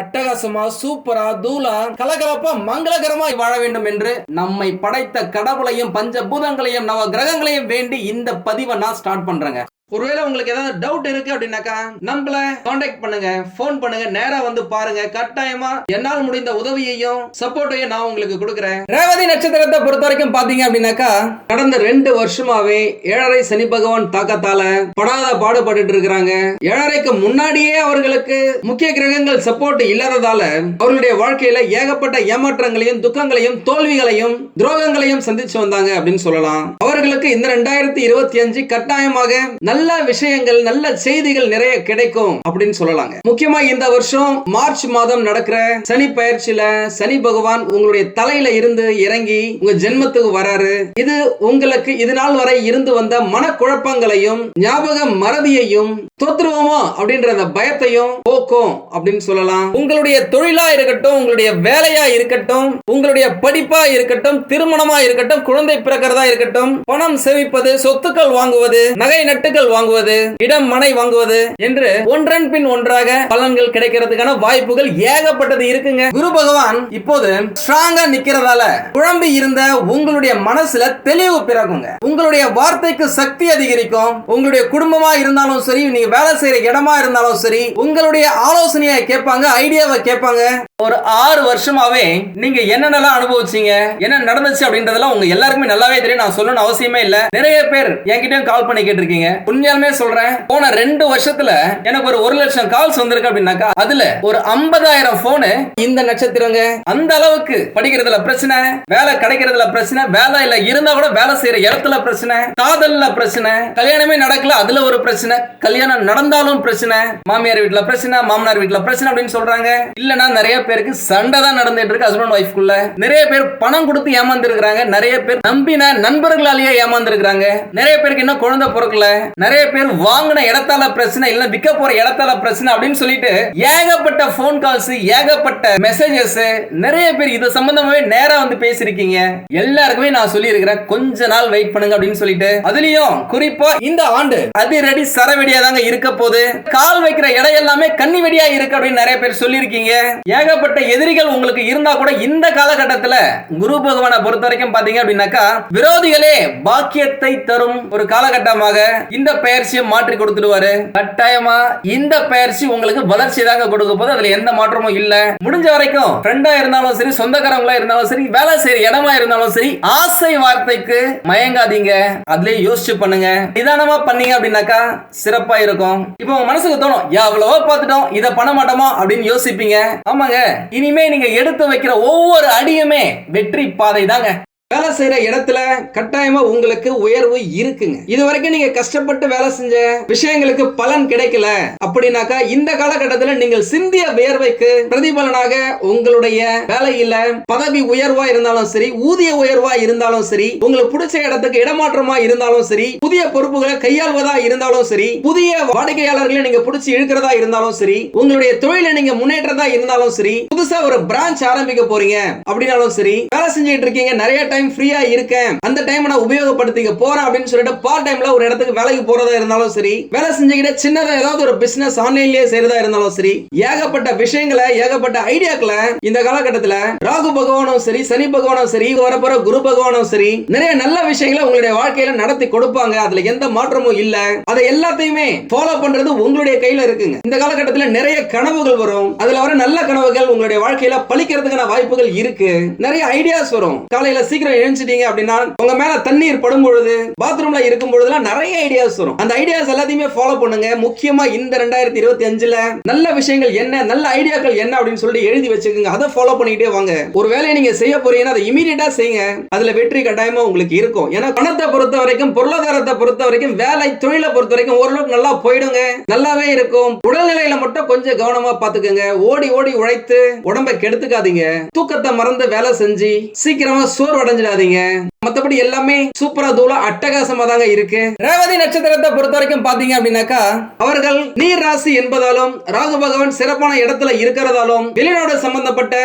அட்டகாசமா சூப்பரா தூளா கலகலப்பா மங்களகரமா வாழ வேண்டும் என்று நம்மை படைத்த கடவுளையும் பஞ்சபூதங்களையும் நவ கிரகங்களையும் வேண்டி இந்த பதிவை நான் ஸ்டார்ட் பண்றேங்க. ஒருவேளை உங்களுக்கு ஏதாவது டவுட் இருக்கு அப்படின்னாக்கா நம்மள காண்டாக்ட் பண்ணுங்க ஃபோன் பண்ணுங்க நேரா வந்து பாருங்க. கட்டாயமா என்னால் முடிந்த உதவியையும் சப்போர்ட்டையும் நான் உங்களுக்கு கொடுக்குறேன். ரேவதி நட்சத்திரத்தை பொறுத்த வரைக்கும் பாத்தீங்க அப்படின்னாக்கா கடந்த ரெண்டு வருஷமாவே ஏழரை சனி பகவான் தாக்கத்தால படாத பாடுபட்டு இருக்கிறாங்க. ஏழரைக்கு முன்னாடியே அவர்களுக்கு முக்கிய கிரகங்கள் சப்போர்ட் இல்லாததால அவர்களுடைய வாழ்க்கையில ஏகப்பட்ட ஏமாற்றங்களையும் துக்கங்களையும் தோல்விகளையும் துரோகங்களையும் சந்திச்சு வந்தாங்க அப்படின்னு சொல்லலாம். அவர்களுக்கு இந்த ரெண்டாயிரத்தி இருபத்தி அஞ்சு கட்டாயமாக நல்ல நல்ல விஷயங்கள் நல்ல செய்திகள் நிறைய கிடைக்கும் அப்படின்னு சொல்லலாங்க. முக்கியமா இந்த வருஷம் மார்ச் மாதம் நடக்கிற சனி பயிற்சியில சனி பகவான் உங்களுடைய தலையில இருந்து இறங்கி உங்க ஜென்மத்துக்கு வராரு. இது உங்களுக்கு இது நாள் வரை இருந்து வந்த மனக்குழப்பங்களையும் ஞாபக மறதியையும் தோத்துருவோமோ அப்படின்ற அந்த பயத்தையும் போக்கும் அப்படின்னு சொல்லலாம். உங்களுடைய தொழிலா இருக்கட்டும் உங்களுடைய வேலையா இருக்கட்டும் உங்களுடைய படிப்பா இருக்கட்டும் திருமணமா இருக்கட்டும் குழந்தை பிறக்கிறதா இருக்கட்டும் பணம் சேமிப்பது சொத்துக்கள் வாங்குவது நகை நட்டுகள் வாங்குவது இடம் மனை வாங்குவது என்று ஒன்றன் பின் ஒன்றாக பலன்கள் கிடைக்கிறதுக்கான வாய்ப்புகள் ஏகப்பட்டது இருக்குங்க. குரு பகவான் இப்போது ஸ்ட்ராங்கா நிக்கிறதால குழம்பி இருந்த உங்களுடைய மனசுல தெளிவு பிறகுங்க உங்களுடைய வார்த்தைக்கு சக்தி அதிகரிக்கும். உங்களுடைய குடும்பமா இருந்தாலும் சரி நீங்க வேலை செய்யற இடமா இருந்தாலும் சரி உங்களுடைய ஆலோசனையை கேட்பாங்க ஐடியாவை கேட்பாங்க. ஒரு ஆறு வருஷமாவே நீங்க என்னென்னலாம் அனுபவிச்சீங்க என்ன நடந்துச்சு அப்படின்றதெல்லாம் உங்க எல்லாருக்குமே நல்லாவே தெரியும். நான் சொல்லணும்னு அவசியமே இல்ல. நிறைய பேர் என்கிட்டயும் கால் பண்ணி கேட்டிருக்கீங்க. உண்மையாலுமே சொல்றேன் போன ரெண்டு வருஷத்துல எனக்கு ஒரு ஒரு லட்சம் கால்ஸ் வந்திருக்கு அப்படின்னாக்கா அதுல ஒரு ஐம்பதாயிரம் போனு இந்த நட்சத்திரங்க. அந்த அளவுக்கு படிக்கிறதுல பிரச்சனை வேலை கிடைக்கிறதுல பிரச்சனை வேலை இல்ல இருந்தா கூட வேலை செய்யற இடத்துல பிரச்சனை காதல்ல பிரச்சனை கல்யாணமே நடக்கல அதுல ஒரு பிரச்சனை கல்யாணம் நடந்தாலும் பிரச்சனை மாமியார் வீட்டுல பிரச்சனை மாமனார் வீட்டுல பிரச்சனை அப்படின்னு சொல்றாங்க. இல்லனா நிறைய பேருக்கு சண்டை தான் நடந்துட்டு இருக்கு ஹஸ்பண்ட் ஒய்ஃப்குள்ள நிறைய பேர் பணம் கொடுத்து ஏமாந்துருக்காங்க நிறைய பேர் நம்பின நண்பர்களாலேயே ஏமாந்துருக்காங்க நிறைய பேருக்கு இன்னும் குழந்தை பிறக்கல நிறைய பேர் வாங்கின இடத்தால பிரச்சனை இல்ல விற்க போற இடத்தால பிரச்சனை அப்படின்னு சொல்லிட்டு ஏகப்பட்ட போன் கால்ஸ் ஏகப்பட்ட மெசேஜஸ் நிறைய பேர் இது சம்பந்தமாவே நேரா வந்து பேசிருக்கீங்க எல்லாருக்குமே நான் சொல்லி இருக்கிறேன் கொஞ்ச நாள் வெயிட் பண்ணுங்க அப்படின்னு சொல்லிட்டு. அதுலயும் குறிப்பா இந்த ஆண்டு அதிரடி சரவெடியா தாங்க இருக்க போது கால் வைக்கிற இடம் எல்லாமே கண்ணி வெடியா இருக்கு அப்படின்னு நிறைய பேர் சொல்லியிருக்கீங்க. ஏகப்பட்ட எதிரிகள் உங்களுக்கு இருந்தா கூட இந்த காலகட்டத்துல குரு பகவானை பொறுத்த வரைக்கும் பாத்தீங்க அப்படின்னாக்கா விரோதிகளே பாக்கியத்தை தரும் ஒரு காலகட்டமாக. இந்த பெயர்ச்சியை மாற்றி கொடுத்துடுவாரு. கட்டாயமா இந்த பயிற்சி உங்களுக்கு வளர்ச்சி தாங்க கொடுக்க போது அதுல எந்த மாற்றமும் இல்ல. முடிஞ்ச வரைக்கும் ஃப்ரெண்டா இருந்தாலும் சரி சொந்தக்காரங்களா இருந்தாலும் சரி வேலை செய்யற இடமா இருந்தாலும் சரி ஆசை வார்த்தைக்கு மயங்காதீங்க. அதுலயே யோசிச்சு பண்ணுங்க. நிதானமா பண்ணீங்க அப்படின்னாக்கா சிறப்பா இருக்கும். இப்போ உங்க மனசுக்கு தோணும் எவ்வளவோ பார்த்துட்டோம் இதை பண்ண மாட்டோமா? அப்படின்னு யோசிப்பீங்க. ஆமாங்க. இனிமே நீங்க எடுத்து வைக்கிற ஒவ்வொரு அடியுமே வெற்றி பாதை தாங்க வேலை செய்யற இடத்துல கட்டாயமா உங்களுக்கு உயர்வு இருக்குங்க. இது வரைக்கும் நீங்க கஷ்டப்பட்டு வேலை செஞ்ச விஷயங்களுக்கு பலன் கிடைக்கல அப்படின்னாக்கா இந்த காலகட்டத்தில் நீங்கள் சிந்திய வியர்வைக்கு பிரதிபலனாக உங்களுடைய வேலையில பதவி உயர்வா இருந்தாலும் சரி ஊதிய உயர்வா இருந்தாலும் சரி உங்களுக்கு பிடிச்ச இடத்துக்கு இடமாற்றமா இருந்தாலும் சரி புதிய பொறுப்புகளை கையாள்வதா இருந்தாலும் சரி புதிய வாடிக்கையாளர்களை நீங்க பிடிச்சி இழுக்கிறதா இருந்தாலும் சரி உங்களுடைய தொழிலை நீங்க முன்னேற்றதா இருந்தாலும் சரி புதுசா ஒரு பிரான்ச் ஆரம்பிக்க போறீங்க அப்படின்னாலும் சரி வேலை செஞ்சுட்டு இருக்கீங்க நிறைய டைம் ஃப்ரீயா இருக்கேன். அந்த டைம் நான் உபயோகப்படுத்திக்க போறேன் அப்படின்னு சொல்லிட்டு பார்ட் டைம்ல ஒரு இடத்துக்கு வேலைக்கு போறதா இருந்தாலும் சரி வேலை செஞ்சுக்கிட்டே சின்னதா ஏதாவது ஒரு பிசினஸ் ஆன்லைன்லயே செய்யறதா இருந்தாலும் சரி ஏகப்பட்ட விஷயங்களை ஏகப்பட்ட ஐடியாக்களை இந்த காலகட்டத்துல ராகு பகவானும் சரி சனி பகவானும் சரி வரப்போற குரு பகவானும் சரி நிறைய நல்ல விஷயங்களை உங்களுடைய வாழ்க்கையில நடத்தி கொடுப்பாங்க. அதுல எந்த மாற்றமும் இல்ல. அதை எல்லாத்தையுமே ஃபாலோ பண்றது உங்களுடைய கையில இருக்குங்க. இந்த காலகட்டத்துல நிறைய கனவுகள் வரும். அதுல வர நல்ல கனவுகள் உங்களுடைய வாழ்க்கையில பழிக்கிறதுக்கான வாய்ப்புகள் இருக்கு. நிறைய ஐடியாஸ் வரும். காலையில சீக்கிரம் சீக்கிரம் எழுந்துட்டீங்க அப்படின்னா உங்க மேல தண்ணீர் படும் பொழுது பாத்ரூம்ல இருக்கும் பொழுதுலாம் நிறைய ஐடியாஸ் வரும். அந்த ஐடியாஸ் எல்லாத்தையுமே ஃபாலோ பண்ணுங்க. முக்கியமா இந்த ரெண்டாயிரத்தி இருபத்தி அஞ்சுல நல்ல விஷயங்கள் என்ன நல்ல ஐடியாக்கள் என்ன அப்படின்னு சொல்லிட்டு எழுதி வச்சுக்கோங்க. அதை ஃபாலோ பண்ணிக்கிட்டே வாங்க. ஒரு வேலையை நீங்க செய்ய போறீங்கன்னா அதை இமீடியட்டா செய்யுங்க. அதுல வெற்றி கட்டாயமா உங்களுக்கு இருக்கும். ஏன்னா பணத்தை பொறுத்த வரைக்கும் பொருளாதாரத்தை பொறுத்த வரைக்கும் வேலை தொழிலை பொறுத்த வரைக்கும் ஓரளவுக்கு நல்லா போயிடுங்க. நல்லாவே இருக்கும். உடல்நிலையில மட்டும் கொஞ்சம் கவனமா பாத்துக்கோங்க ஓடி ஓடி உழைத்து உடம்பை கெடுத்துக்காதீங்க. தூக்கத்தை மறந்து வேலை செஞ்சு சீக்கிரமா சோர்வு மறந்துடாதீங்க மத்தபடி எல்லாமே சூப்பரா தூளா அட்டகாசமா தாங்க இருக்கு. ரேவதி நட்சத்திரத்தை பொறுத்த வரைக்கும் பாத்தீங்க அப்படின்னாக்கா அவர்கள் நீர் ராசி என்பதாலும் ராகு பகவான் சிறப்பான இடத்துல இருக்கிறதாலும் வெளிநாடு சம்பந்தப்பட்ட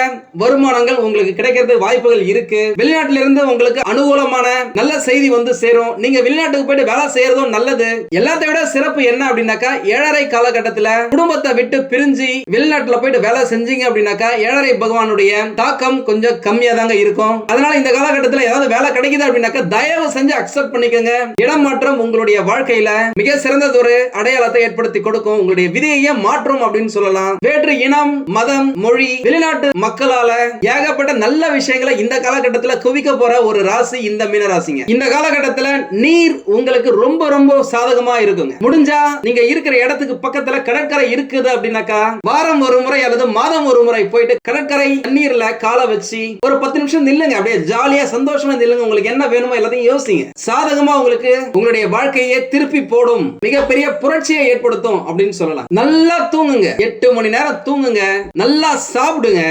வருமானங்கள் உங்களுக்கு கிடைக்கிறது வாய்ப்புகள் இருக்கு. வெளிநாட்டில இருந்து உங்களுக்கு அனுகூலமான நல்ல செய்தி வந்து சேரும். நீங்க வெளிநாட்டுக்கு போயிட்டு வேலை செய்யறதும் நல்லது. எல்லாத்தை விட சிறப்பு என்ன அப்படின்னாக்கா ஏழரை காலகட்டத்துல குடும்பத்தை விட்டு பிரிஞ்சு வெளிநாட்டுல போயிட்டு வேலை செஞ்சீங்க அப்படின்னாக்கா ஏழரை பகவானுடைய தாக்கம் கொஞ்சம் கம்மியா தாங்க இருக்கும். அதனால இந்த காலகட்டத்துல ஏதாவது வேலை கிடைக்குது அப்படின்னாக்க தயவு செஞ்சு அக்செப்ட் பண்ணிக்கோங்க. இடமாற்றம் உங்களுடைய வாழ்க்கையில மிக சிறந்ததொரு அடையாளத்தை ஏற்படுத்தி கொடுக்கும். உங்களுடைய விதியையே மாற்றும் அப்படின்னு சொல்லலாம். வேற்று இனம் மதம் மொழி வெளிநாட்டு மக்களால ஏகப்பட்ட நல்ல விஷயங்களை இந்த காலகட்டத்தில் குவிக்க போற ஒரு ராசி இந்த மீன ராசிங்க இந்த காலகட்டத்தில் நீர் உங்களுக்கு ரொம்ப ரொம்ப சாதகமா இருக்குங்க. முடிஞ்சா நீங்க இருக்கிற இடத்துக்கு பக்கத்துல கடற்கரை இருக்குது அப்படின்னாக்கா வாரம் ஒரு முறை அல்லது மாதம் ஒரு முறை போயிட்டு கடற்கரை தண்ணீர்ல காலை வச்சு ஒரு பத்து நிமிஷம் நில்லுங்க. அப்படியே ஜாலியா சந்தோஷமா நில்லுங்க உங்களுக்கு என்ன வேணுமோ எல்லாத்தையும் யோசிங்க. சாதகமா உங்களுக்கு உங்களுடைய வாழ்க்கையை திருப்பி போடும் மிகப்பெரிய புரட்சியை ஏற்படுத்தும் அப்படின்னு சொல்லலாம். நல்லா தூங்குங்க. எட்டு மணி நேரம் தூங்குங்க. நல்லா சாப்பிடுங்க.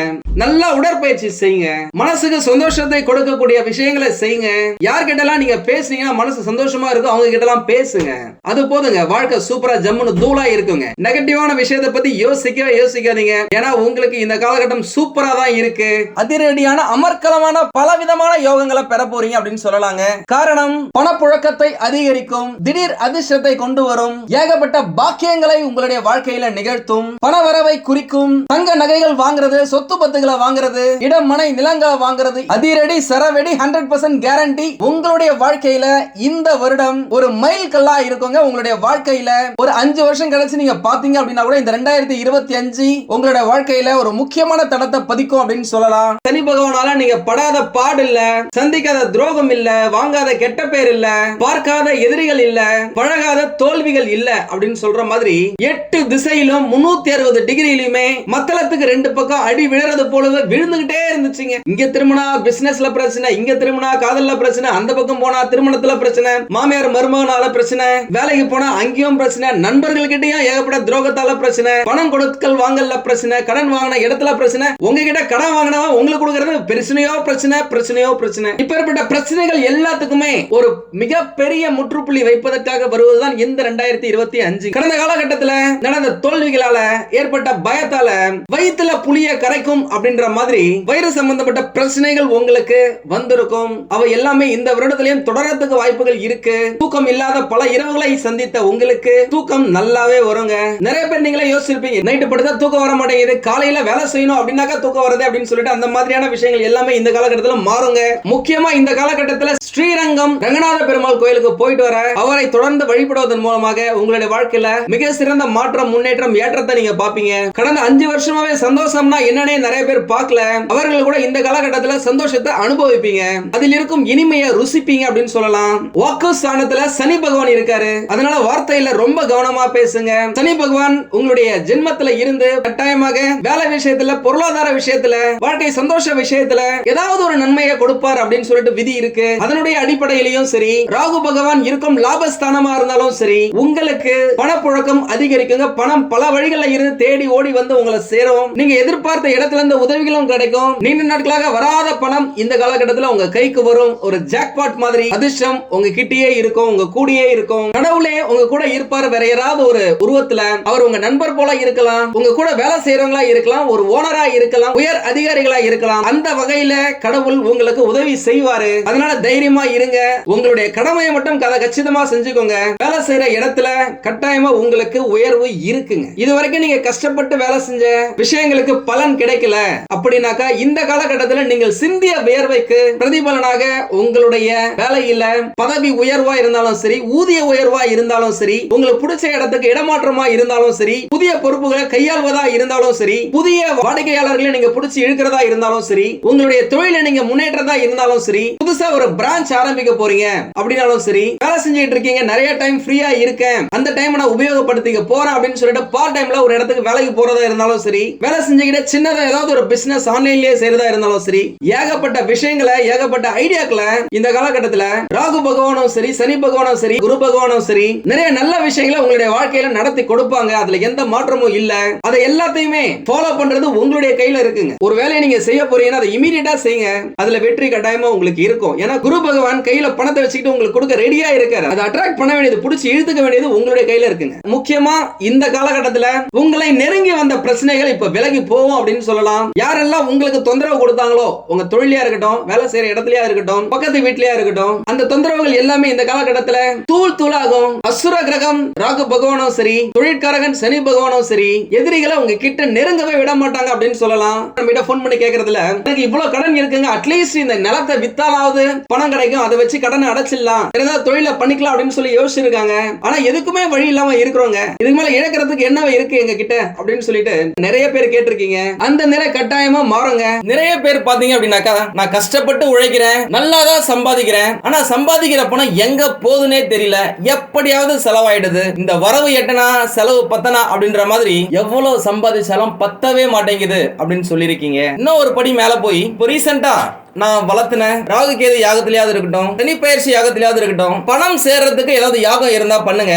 நல்லா உடற்பயிற்சி செய்யுங்க. மனசுக்கு சந்தோஷத்தை கொடுக்கக்கூடிய விஷயங்களை செய்யுங்க. யார்கிட்ட எல்லாம் நீங்க பேசுனீங்கன்னா மனசு சந்தோஷமா இருக்கும் அவங்க கிட்ட எல்லாம் பேசுங்க. அது போதுங்க. வாழ்க்கை சூப்பரா ஜம்முன்னு தூளா இருக்குங்க. நெகட்டிவான விஷயத்தை பத்தி யோசிக்கவே யோசிக்காதீங்க. ஏன்னா உங்களுக்கு இந்த காலகட்டம் சூப்பரா தான் இருக்கு. அதிரடியான அமர்க்கலமான பலவிதமான யோகங்களை பெற போறீங்க அப்படின்னு சொல்லலாங்க. காரணம் பணப்புழக்கத்தை அதிகரிக்கும் திடீர் அதிர்ஷ்டத்தை கொண்டு வரும் ஏகப்பட்ட பாக்கியங்களை உங்களுடைய வாழ்க்கையில நிகழ்த்தும் பணவரவை குறிக்கும் தங்க நகைகள் வாங்குறது சொத்து பத்துகளை வாங்குறது இடம் மனை நிலங்களை வாங்குறது அதிரடி சரவெடி ஹண்ட்ரட் பர்சன்ட் கேரண்டி உங்களுடைய வாழ்க்கையில இந்த வருடம் ஒரு மைல் கல்லா இருக்குங்க. உங்களுடைய வாழ்க்கையில ஒரு அஞ்சு வருஷம் கழிச்சு நீங்க பாத்தீங்க அப்படின்னா கூட இந்த ரெண்டாயிரத்தி இருபத்தி அஞ்சு உங்களுடைய வாழ்க்கையில ஒரு முக்கியமான தடத்தை பதிக்கும் அப்படின்னு சொல்லலாம். சனி பகவானால நீங்க படாத பாடு இல்ல சந்திக்காத துரோகம் இல்ல வாங்காத கெட்ட பேர் இல்ல பார்க்காத எதிரிகள் இல்ல பழகாத தோல்விகள் இல்ல அப்படின்னு சொல்ற மாதிரி எட்டு திசையிலும் முன்னூத்தி அறுபது டிகிரியிலுமே மத்தளத்துக்கு ரெண்டு பக்கம் அடி விழுறது போலவே விழுந்துகிட்டே இருந்துச்சுங்க. இங்க திரும்பினா பிசினஸ்ல பிரச்சனை இங்க திரும்பினா காதல்ல பிரச்சனை அந்த பக்கம் போனா திருமணத்துல பிரச்சனை மாமியார் மருமகனால பிரச்சனை வேலைக்கு போனா அங்கேயும் பிரச்சனை நண்பர்கள் கிட்டயும் ஏகப்பட்ட துரோகத்தால பிரச்சனை பணம் கொடுக்கல் வாங்கல பிரச்சனை கடன் வாங்கின இடத்துல பிரச்சனை உங்ககிட்ட கடன் வாங்கினா உங்களுக்கு கொடுக்கறது பிரச்சனையோ பிரச்சனை பிரச்சனையோ பிரச்சனை. இப்பேற்பட்ட பிரச்சனைகள் எல்லாத்துக்குமே ஒரு மிகப்பெரிய முற்றுப்புள்ளி வைப்பதற்காக வருவதுதான் இந்த ரெண்டாயிரத்தி இருபத்தி அஞ்சு. கடந்த காலகட்டத்தில் நடந்த தோல்விகளால ஏற்பட்ட பயத்தால வயிற்றுல புளிய கரைக்கும் அப்படின்ற மாதிரி வயிறு சம்பந்தப்பட்ட பிரச்சனைகள் உங்களுக்கு வந்திருக்கும். அவை எல்லாமே இந்த வருடத்திலையும் தொடரத்துக்கு வாய்ப்புகள் இருக்கு. தூக்கம் இல்லாத பல இரவுகளை சந்தித்த உங்களுக்கு தூக்கம் நல்லாவே வருங்க. நிறைய பேர் நீங்களே யோசிச்சிருப்பீங்க நைட்டு படுத்தா தூக்கம் வர மாட்டேங்குது. காலையில வேலை செய்யணும் அப்படின்னாக்கா தூக்கம் வருது அப்படின்னு சொல்லிட்டு அந்த மாதிரியான விஷயங்கள் எல்லாமே இந்த காலகட்டத்தில் மாறுங்க. முக்கியமா இந்த காலகட்டத்தில் ஸ்ரீரங்கம் ரங்கநாத பெருமாள் கோயிலுக்கு போயிட்டு வர அவரை தொடர்ந்து வழிபடுவதன் மூலமாக உங்களுடைய வாழ்க்கையில மிக சிறந்த மாற்றம் முன்னேற்றம் ஏற்றத்தை நீங்க பாப்பீங்க கடந்த அஞ்சு வருஷமாவே சந்தோஷம்னா என்னன்னே நிறைய பேர் பார்க்கல. அவர்கள் கூட இந்த காலகட்டத்தில் சந்தோஷத்தை அனுபவிப்பீங்க. அதில் இருக்கும் இனிமையை ருசிப்பீங்க அப்படின்னு சொல்லலாம். வாக்கு ஸ்தானத்துல சனி பகவான் இருக்காரு. அதனால வார்த்தையில ரொம்ப கவனமா பேசுங்க. சனி பகவான் உங்களுடைய ஜென்மத்துல இருந்து கட்டாயமாக வேலை விஷயத்துல பொருளாதார விஷயத்துல வாழ்க்கை சந்தோஷ விஷயத்துல ஏதாவது ஒரு நன்மையை கொடுப்பார் அப்படின்னு சொல்லிட்டு விதி இருக்கு. அதனுடைய அடிப்படையிலையும் சரி ராகு பகவான் இருக்கும் லாபஸ்தானமா இருந்தாலும் சரி உங்களுக்கு பணப்புழக்கம் அதிகரிக்குங்க. பணம் பல வழிகளில் இருந்து தேடி ஓடி வந்து உங்களை சேரும். நீங்க எதிர்பார்த்த இடத்துல இருந்து உதவிகளும் கிடைக்கும். நீண்ட நாட்களாக வராத பணம் இந்த காலகட்டத்தில் உங்க கைக்கு வரும். ஒரு ஜாக்பாட் மாதிரி அதிர்ஷ்டம் உங்க கிட்டேயே இருக்கும் உங்க கூடயே இருக்கும். கடவுளே உங்க கூட இருப்பார். வேற யாராவது ஒரு உருவத்துல அவர் உங்க நண்பர் போல இருக்கலாம். உங்க கூட வேலை செய்யறவங்களா இருக்கலாம். ஒரு ஓனரா இருக்கலாம். உயர் அதிகாரிகளா இருக்கலாம். அந்த வகையில கடவுள் உங்களுக்கு உதவி செய்வாரு. அதனால தைரியமா இருங்க. உங்களுடைய கடமையை மட்டும் கதை கச்சிதமா செஞ்சுக்கோங்க. வேலை செய்யற இடத்துல கட்டாயமா உங்களுக்கு உயர்வு இருக்குங்க. இது வரைக்கும் நீங்க கஷ்டப்பட்டு வேலை செஞ்ச விஷயங்களுக்கு பலன் கிடைக்கல. அப்படின்னாக்கா இந்த காலகட்டத்தில் நீங்கள் சிந்திய வியர்வைக்கு பிரதிபலனாக உங்களுடைய வேலையில பதவி உயர்வா இருந்தாலும் சரி ஊதிய உயர்வா இருந்தாலும் சரி உங்களுக்கு பிடிச்ச இடத்துக்கு இடமாற்றமா இருந்தாலும் சரி புதிய பொறுப்புகளை கையாள்வதா இருந்தாலும் சரி புதிய வாடிக்கையாளர்களை நீங்க பிடிச்சி இழுக்கிறதா இருந்தாலும் சரி உங்களுடைய தொழிலை நீங்க முன்னேற்றதா இருந்தாலும் சரி புதுசா ஒரு பிரான்ச் ஆரம்பிக்க போறீங்க. அப்படின்னாலும் சரி வேலை செஞ்சுட்டு இருக்கீங்க நிறைய டைம் ஃப்ரீயா இருக்கேன். அந்த டைம் நான் உபயோகப்படுத்திக்க போறேன் அப்படின்னு சொல்லிட்டு பார்ட் டைம்ல ஒரு இடத்துக்கு வேலைக்கு போறதா இருந்தாலும் சரி வேலை செஞ்சுக்கிட்டு சின்னதா ஏதாவது ஒரு பிசினஸ் ஆன்லைன்லயே செய்யறதா இருந்தாலும் சரி ஏகப்பட்ட விஷயங்களை ஏகப்பட்ட ஐடியாக்களை இந்த காலகட்டத்துல ராகு பகவானும் சரி சனி பகவானும் சரி குரு பகவானும் சரி நிறைய நல்ல விஷயங்களை உங்களுடைய வாழ்க்கையில நடத்தி கொடுப்பாங்க. அதுல எந்த மாற்றமும் இல்ல. அதை எல்லாத்தையுமே ஃபாலோ பண்றது உங்களுடைய கையில இருக்குங்க. ஒரு வேலையை நீங்க செய்ய போறீங்கன்னா அதை இமீடியட்டா செய்யுங்க. அதுல வெற்றி கட்டாயமா உங்களுக்கு இருக்கும். ஏன்னா குரு பகவான் கையில பணத்தை வச்சுக்கிட்டு உங்களுக்கு கொடுக்க ரெடியா இருக்காரு. அதை அட்ராக்ட் பண்ண வேண்டியது பிடிச்சி இழுத்துக்க வேண்டியது உங்களுடைய கையில இருக்குங்க. முக்கியமா இந்த காலகட்டத்துல உங்களை நெருங்கி வந்த பிரச்சனைகள் இப்ப விலகி போகும் அப்படின்னு சொல்லலாம். யாரெல்லாம் உங்களுக்கு தொந்தரவு கொடுத்தாங்களோ உங்க தொழிலையா இருக்கட்டும் வேலை செய்யற இடத்துலயா இருக்கட்டும் பக்கத்து வீட்லயா இருக்கட்டும் அந்த தொந்தரவுகள் எல்லாமே இந்த காலகட்டத்துல தூள் தூளாகும். அசுர கிரகம் ராகு பகவானும் சரி தொழிற்காரகன் சனி பகவானும் சரி எதிரிகளை உங்க கிட்ட நெருங்கவே விட மாட்டாங்க அப்படின்னு சொல்லலாம். நம்ம கிட்ட போன் பண்ணி கேக்குறதுல எனக்கு இவ்வளவு கடன் இருக்குங்க அட்லீஸ்ட் இந்த நிலத்தை ஏதாவது பணம் கிடைக்கும் அதை வச்சு கடனை அடைச்சிடலாம். ஏதாவது தொழில பண்ணிக்கலாம் அப்படின்னு சொல்லி யோசிச்சிருக்காங்க. ஆனா எதுக்குமே வழி இல்லாம இருக்கிறோங்க இதுக்கு மேல இழக்கிறதுக்கு என்ன இருக்கு எங்க கிட்ட அப்படின்னு சொல்லிட்டு நிறைய பேர் கேட்டிருக்கீங்க. அந்த நிலை கட்டாயமா மாறுங்க. நிறைய பேர் பாத்தீங்க அப்படின்னாக்கா நான் கஷ்டப்பட்டு உழைக்கிறேன் நல்லா தான் சம்பாதிக்கிறேன். ஆனா சம்பாதிக்கிற பணம் எங்க போகுதுன்னே தெரியல. எப்படியாவது செலவாயிடுது. இந்த வரவு எட்டனா செலவு பத்தனா அப்படின்ற மாதிரி எவ்வளவு சம்பாதிச்சாலும் பத்தவே மாட்டேங்குது அப்படின்னு சொல்லியிருக்கீங்க. இன்னும் ஒரு படி மேல போய் இப்போ ரீசெண்டா நான் வளர்த்தின ராகு கேது யாகத்திலேயாவது இருக்கட்டும் சனி பயிற்சி யாகத்திலேயாவது இருக்கட்டும் பணம் சேர்றதுக்கு ஏதாவது யாகம் இருந்தா பண்ணுங்க.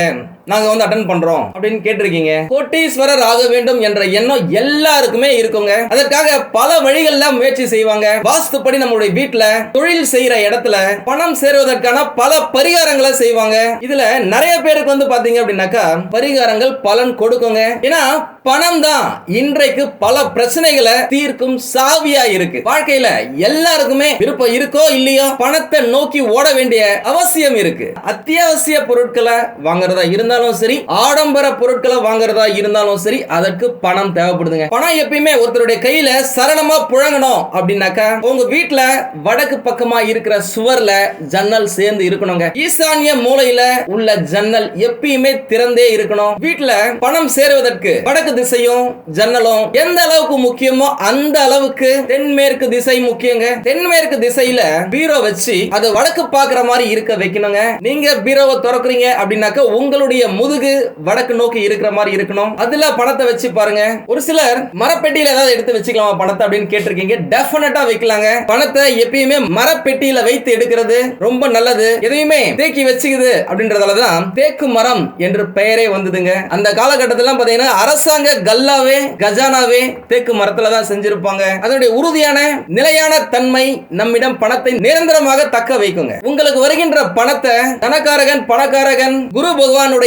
நாங்க வந்து அட்டன் பண்றோம். அப்படின்னு கேட்டிருக்கீங்க. கோட்டீஸ்வரர் ஆக வேண்டும் என்ற எண்ணம் எல்லாருக்குமே இருக்குங்க. அதற்காக பல வழிகள்ல முயற்சி செய்வாங்க. வாஸ்துப்படி நம்மளுடைய வீட்டுல தொழில் செய்யற இடத்துல பணம் சேருவதற்கான பல பரிகாரங்களை செய்வாங்க. இதுல நிறைய பேருக்கு வந்து பாத்தீங்க அப்படின்னாக்கா பரிகாரங்கள் பலன் கொடுக்குங்க. ஏன்னா பணம் தான் இன்றைக்கு பல பிரச்சனைகளை தீர்க்கும் சாவியா இருக்கு. வாழ்க்கையில எல்லாருக்குமே விருப்பம் இருக்கோ இல்லையோ பணத்தை நோக்கி ஓட வேண்டிய அவசியம் இருக்கு. அத்தியாவசிய பொருட்களை வாங்குறதா இருந்தாலும் சரி ஆடம்பர பொருட்களை வாங்குறதா இருந்தாலும் சரி அதற்கு பணம் தேவைப்படுதுங்க. பணம் எப்பயுமே ஒருத்தருடைய கையில சரளமா புழங்கணும் அப்படின்னாக்கா உங்க வீட்டுல வடக்கு பக்கமா இருக்கிற சுவர்ல ஜன்னல் சேர்ந்து இருக்கணுங்க. ஈசானிய மூலையில உள்ள ஜன்னல் எப்பயுமே திறந்தே இருக்கணும். வீட்டுல பணம் சேருவதற்கு வடக்கு திசையும் ஜன்னலும் எந்த அளவுக்கு முக்கியமோ அந்த அளவுக்கு தென்மேற்கு திசை முக்கியங்க. தென்மேற்கு திசையில பீரோ வச்சு அது வடக்கு பாக்குற மாதிரி இருக்க வைக்கணுங்க. நீங்க பீரோவை திறக்குறீங்க அப்படின்னாக்க உங்களுடைய முதுகு வடக்கு நோக்கி இருக்கிற மாதிரி இருக்கணும். அதுல பணத்தை வச்சு பாருங்க. ஒரு சிலர் மரப்பெட்டியில ஏதாவது எடுத்து வச்சுக்கலாமா பணத்தை அப்படின்னு கேட்டிருக்கீங்க. டெஃபினட்டா வைக்கலாங்க. பணத்தை எப்பயுமே மரப்பெட்டியில வைத்து எடுக்கிறது ரொம்ப நல்லது. எதையுமே தேக்கி வச்சுக்குது அப்படின்றதாலதான் தேக்கு மரம் என்று பெயரே வந்ததுங்க. அந்த காலகட்டத்தில் பாத்தீங்கன்னா அரசாங்க கல்லாவே கஜானாவே தேக்கு மரத்துல தான் செஞ்சிருப்பாங்க. அதனுடைய உறுதியான நிலையான தன்மை நம்மிடம் பணத்தை நிரந்தரமாக தக்க வைக்குங்க. உங்களுக்கு வருகின்ற பணத்தை தனக்காரகன் பணக்காரகன் குரு பகவானுடைய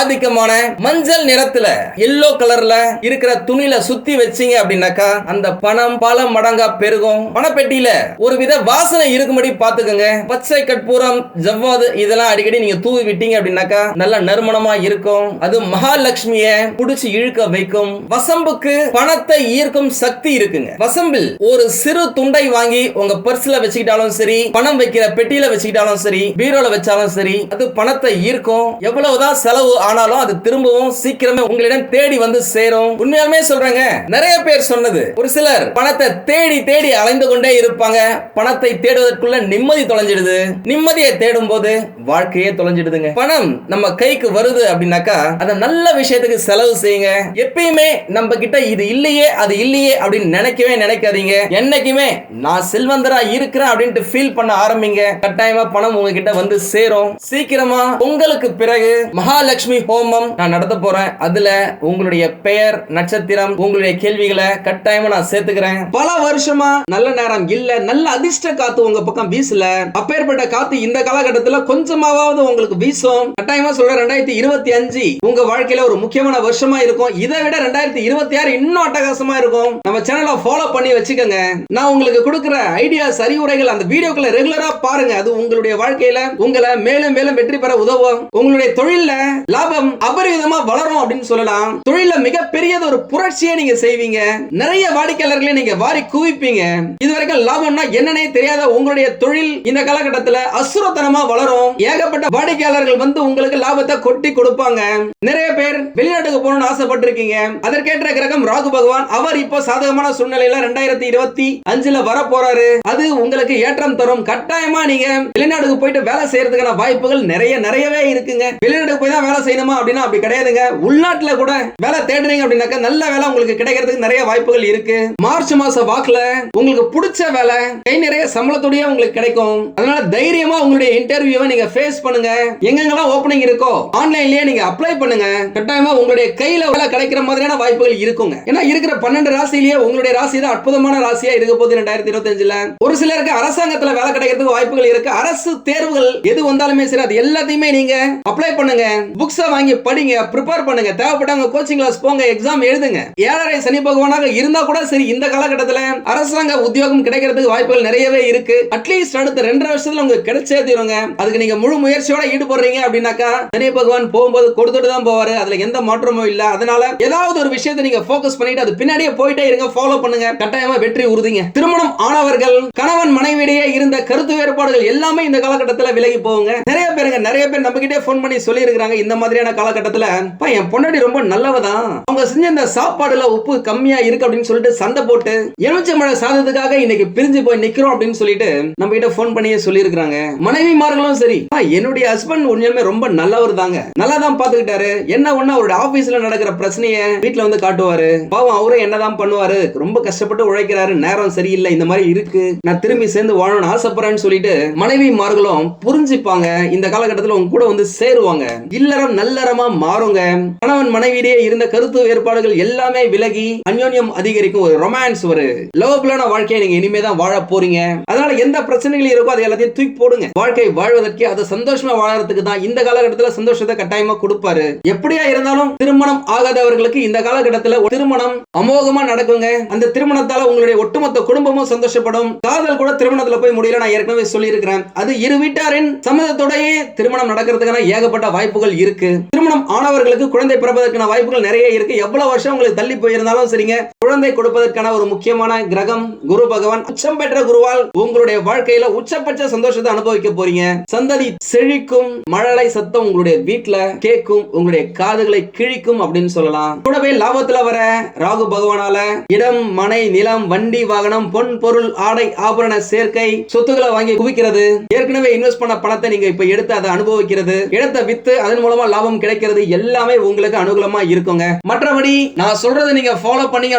ஆதிக்கமான மஞ்சள் நிறத்துல எல்லோ கலர்ல இருக்கிற துணியில சுத்தி வச்சீங்க அப்படின்னாக்கா அந்த பணம் பல மடங்கா பெருகும். பணப்பெட்டியில ஒரு வித வாசனை இருக்கும்படி பாத்துக்கோங்க பச்சை கற்பூரம் ஜவ்வாது இதெல்லாம் அடிக்கடி நீங்க தூவி விட்டீங்க அப்படின்னாக்கா நல்ல நறுமணமா இருக்கும். அது மகாலட்சுமிய புடிச்சு இழுக்க வைக்கும். வசம்புக்கு பணத்தை ஈர்க்கும் சக்தி இருக்குங்க. வசம்பில் ஒரு சிறு துண்டை வாங்கி உங்க பர்ஸ்ல வச்சுக்கிட்டாலும் சரி பணம் வைக்கிற பெட்டியில வச்சுக்கிட்டாலும் சரி பீரோல வச்சாலும் சரி அது பணத்தை ஈர்க்கும். எவ்வளவுதான் செலவு ஆனாலும் அது திரும்பவும் சீக்கிரமே உங்களிடம் தேடி வந்து சேரும். உண்மையாலுமே சொல்றேங்க நிறைய பேர் சொன்னது. ஒரு சிலர் பணத்தை தேடி தேடி அலைந்து கொண்டே இருப்பாங்க. பணத்தை தேடுவதற்குள்ள நிம்மதி தொலைஞ்சிடுது. நிம்மதியை தேடும் போது வாழ்க்கையே தொலைஞ்சிடுதுங்க. பணம் நம்ம கைக்கு வருது அப்படின்னாக்கா அதை நல்ல விஷயத்துக்கு செலவு செய்யுங்க. எப்பயுமே நம்ம கிட்ட இது இல்லையே அது இல்லையே அப்படின்னு நினைக்கவே நினைக்காதீங்க. என்னைக்குமே நான் செல்வந்தரா இருக்கிறேன் அப்படின்ட்டு ஃபீல் பண்ண ஆரம்பிங்க. கட்டாயமா பணம் உங்ககிட்ட வந்து சேரும். சீக்கிரமா உங்களுக்கு பிறகு மகாலட்சுமி ஹோமம் நான் நடத்த போறேன். அதுல உங்களுடைய பெயர் நட்சத்திரம் உங்களுடைய கேள்விகளை கட்டாயமா நான் சேர்த்துக்கிறேன். பல வருஷமா நல்ல நேரம் இல்ல நல்ல அதிர்ஷ்ட காத்து உங்க பக்கம் வீசல. அப்பேற்பட்ட காத்து இந்த காலகட்டத்துல கொஞ்சமாவது உங்களுக்கு வீசும். கட்டாயமா சொல்றேன் ரெண்டாயிரத்தி இருபத்தி அஞ்சு உங்க வாழ்க்கையில ஒரு முக்கியமான வருஷமா இருக்கும். இதை விட ரெண்டாயிரத்தி இருபத்தி ஆறு இன்னும் அட்டகாசமா இருக்கும். நம்ம சேனலை ஃபாலோ பண்ணி வச்சுக்கோங்க. நான் உங்களுக்கு கொடுக்குற ஐடியாஸ் அறிவுரைகள் அந்த வீடியோக்களை ரெகுலரா பாருங்க. அது உங்களுடைய வாழ்க்கையில உங்களை மேலும் மேலும் வெற்றி பெற உதவும். உங்களுடைய தொழில்ல லாபம் அபரிவிதமா வளரும் அப்படின்னு சொல்லலாம். தொழில மிகப்பெரியது ஒரு புரட்சியை நீங்க செய்வீங்க. நிறைய வாடிக்கையாளர்களை நீங்க வாரி குவிப்பீங்க. இதுவரைக்கும் லாபம்னா என்னன்னே தெரியாத உங்களுடைய தொழில் இந்த காலகட்டத்துல அசுரத்தனமா வளரும். ஏகப்பட்ட வாடிக்கையாளர்கள் வந்து உங்களுக்கு லாபத்தை கொட்டி கொடுப்பாங்க. நிறைய பேர் வெளிநாட்டுக்கு போகணும்னு ஆசைப்பட்டிருக்கீங்க. அதற்கேற்ற கிரகம் ராகு பகவான் அவர் இப்போ சாதகமான சூழ்நிலையில ரெண்டாயிரத்தி இருபத்தி அஞ்சுல வர போறாரு அது உங்களுக்கு ஏற்றம் தரும். கட்டாயமா நீங்க வெளிநாட்டுக்கு போயிட்டு வேலை செய்யறதுக்கான வாய்ப்புகள் நிறைய நிறையவே இருக்குங்க. வெளிநாட்டுக்கு போய் தான் வேலை செய்யணுமா அப்படின்னா அப்படி கிடையாதுங்க. உள்நாட்டுல கூட வேலை தேடுறீங்க அப்படின்னாக்கா நல்ல வேலை உங்களுக்கு கிடைக்கிறதுக்கு நிறைய வாய்ப்புகள் இருக்கு. மார்ச் மாச வாக்குல உங்களுக்கு பிடிச்ச வேலை கை நிறைய சம்பளத்துடைய உங்களுக்கு கிடைக்கும். அதனால தைரியமா உங்களுடைய இன்டர்வியூவை நீங்க ஃபேஸ் பண்ணுங்க. எங்கெங்கெல்லாம் ஓப்பனிங் இருக்கோ ஆன்லைன்லயே நீங்க அப்ளை பண்ணுங்க. கட்டாயமா உங்களுடைய கையில வேலை கிடைக்கிற மாதிரியான வாய்ப்புகள் இருக்குங்க. ஏன்னா இருக்கிற பன்னெண்டு ராசியிலேயே உங்களுடைய ராசி தான் அற்புதமான ராசியா இருக்க போகுது ரெண்டாயிரத்தி இருபத்தஞ்சுல. ஒரு சிலருக்கு அரசாங்கத்துல வேலை கிடைக்கிறதுக்கு வாய்ப்புகள் இருக்கு. அரசு தேர்வுகள் எது வந்தாலுமே சரி அது எல்லாத்தையுமே நீங்க அப்ளை பண்ணுங்க. புக்ஸ வாங்கி படிங்க ப்ரிப்பேர் பண்ணுங்க. தேவைப்பட்டவங்க கோச்சிங் கிளாஸ் போங்க எக்ஸாம் எழுதுங்க. ஏழரை சனி பகவானாக இருந்தா கூட சரி இந்த காலகட்டத்துல அரசாங்க உத்தியோகம் கிடைக்கிறதுக்கு வாய்ப்புகள் நிறையவே இருக்கு. அட்லீஸ்ட் அடுத்த ரெண்டரை வருஷத்துல உங்களுக்கு கிடைச்சே தீருங்க. அதுக்கு நீங்க முழு முயற்சியோட ஈடுபடுறீங்க அப்படின்னாக்கா சனி பகவான் போகும்போது கொடுத்துட்டு தான் போவாரு. அதுல எந்த மாற்றமும் இல்ல. அதனால ஏதாவது ஒரு விஷயத்தை நீங்க ஃபோக்கஸ் பண்ணிட்டு அது பின்னாடியே போயிட்டே இருங்க ஃபாலோ பண்ணுங்க. கட்டாயமா வெற்றி உறுதிங்க. திருமணம் ஆனவர்கள் கணவன் மனைவியிடையே இருந்த கருத்து வேறுபாடுகள் எல்லாமே இந்த காலகட்டத்துல விலகி போவாங்க நிறைய பேருங்க நிறைய பேர் நம்ம கிட்டே ஃபோன் பண்ணி சொல்லி இருக்காங்க இந்த மாதிரியான காலகட்டத்துல. என் பொண்டாட்டி ரொம்ப நல்லவதான். அவங்க செஞ்ச இந்த சாப்பாடுல உப்பு கம்மியா இருக்கு அப்படின்னு சொல்லிட்டு சண்டை போட்டு எலுமிச்சம்பழ சாதத்துக்காக இன்னைக்கு பிரிஞ்சு போய் நிக்கிறோம் அப்படின்னு சொல்லிட்டு நம்ம கிட்ட போன் பண்ணியே சொல்லி மனைவிமார்களும் சரி. என்னுடைய ஹஸ்பண்ட் உண்மையுமே ரொம்ப நல்லவர் தாங்க. நல்லா தான் பாத்துக்கிட்டாரு. என்ன ஒண்ணு அவருடைய ஆபீஸ்ல நடக்கிற பிரச்சனைய வீட்ல வந்து காட்டுவாரு. பாவம் அவரும் என்னதான் பண்ணுவாரு. ரொம்ப கஷ்டப்பட்டு உழைக்கிறாரு. நேரம் சரியில்லை இந்த மாதிரி இருக்கு. நான் திரும்பி சேர்ந்து வாழணும்னு ஆசைப்படுறேன்னு சொல்லிட்டு மனைவிமார்களும் புரிஞ்சுப்பாங்க. இந்த காலகட்டத்துல உங்க கூட வந்து சேருவாங்க. இல்லறம் நல்லறமா மாறுங்க. கணவன் மனைவியிடையே இருந்த கருத்து வேறுபாடுகள் எல்லாமே விலகி அந்யோன்யம் அதிகரிக்கும் ஒரு ரொமான்ஸ் ஒரு லவ்லான வாழ்க்கையை நீங்க இனிமே தான் வாழ போறீங்க. அதனால எந்த பிரச்சனைகள் இருக்கோ அதை எல்லாத்தையும் தூக்கி போடுங்க. வாழ்க்கை வாழ்வதற்கு அதை சந்தோஷமா வாழறதுக்கு தான் இந்த காலகட்டத்தில் சந்தோஷத்தை கட்டாயமா கொடுப்பாரு. எப்படியா இருந்தாலும் திருமணம் ஆகாதவர்களுக்கு இந்த காலகட்டத்தில் ஒரு திருமணம் அமோகமா நடக்குங்க. அந்த திருமணத்தால உங்களுடைய ஒட்டுமொத்த குடும்பமும் சந்தோஷப்படும். காதல் கூட திருமணத்துல போய் முடியல நான் ஏற்கனவே சொல்லியிருக்கிறேன். அது இரு வீட்டாரின் சம்மதத்தோடயே திருமணம் நடக்கிறதுக்கான ஏகப்பட்ட வாய்ப்புகள் இருக்கு. திருமணம் ஆனவர்களுக்கு குழந்தை பிறப்பதற்கான வாய்ப்புகள் நிறைய இருக்கு. எவ்வளவு வருஷம் உங்களுக்கு தள்ளி போயிருந்தாலும் சரிங்க. குழந்தை கொடுப்பதற்கான ஒரு முக்கியமான கிரகம் குரு பகவான். உச்சம் பெற்ற குருவால் உங்களுடைய வாழ்க்கையில உச்சபட்ச சந்தோஷத்தை அனுபவிக்க போறீங்க. சந்ததி செழிக்கும் மழலை சத்தம் உங்களுடைய வீட்டுல கேட்கும் உங்களுடைய காதுகளை கிழிக்கும் அப்படின்னு சொல்லலாம். கூடவே லாபத்துல வர ராகு பகவானால இடம் மனை நிலம் வண்டி வாகனம் பொன் பொருள் ஆடை ஆபரண சேர்க்கை சொத்துக்களை வாங்கி குவிக்கிறது. ஏற்கனவே இன்வெஸ்ட் பண்ண பணத்தை நீங்க இப்ப எடுத்து அதை அனுபவிக்கிறது. இடத்தை வித்து அதன் மூலமா லாபம் கிடைக்கிறது எல்லாமே உங்களுக்கு அனுகூலமா இருக்குங்க. மற்றபடி நான் சொல்றதை நீங்க ஃபாலோ பண்ணீங்க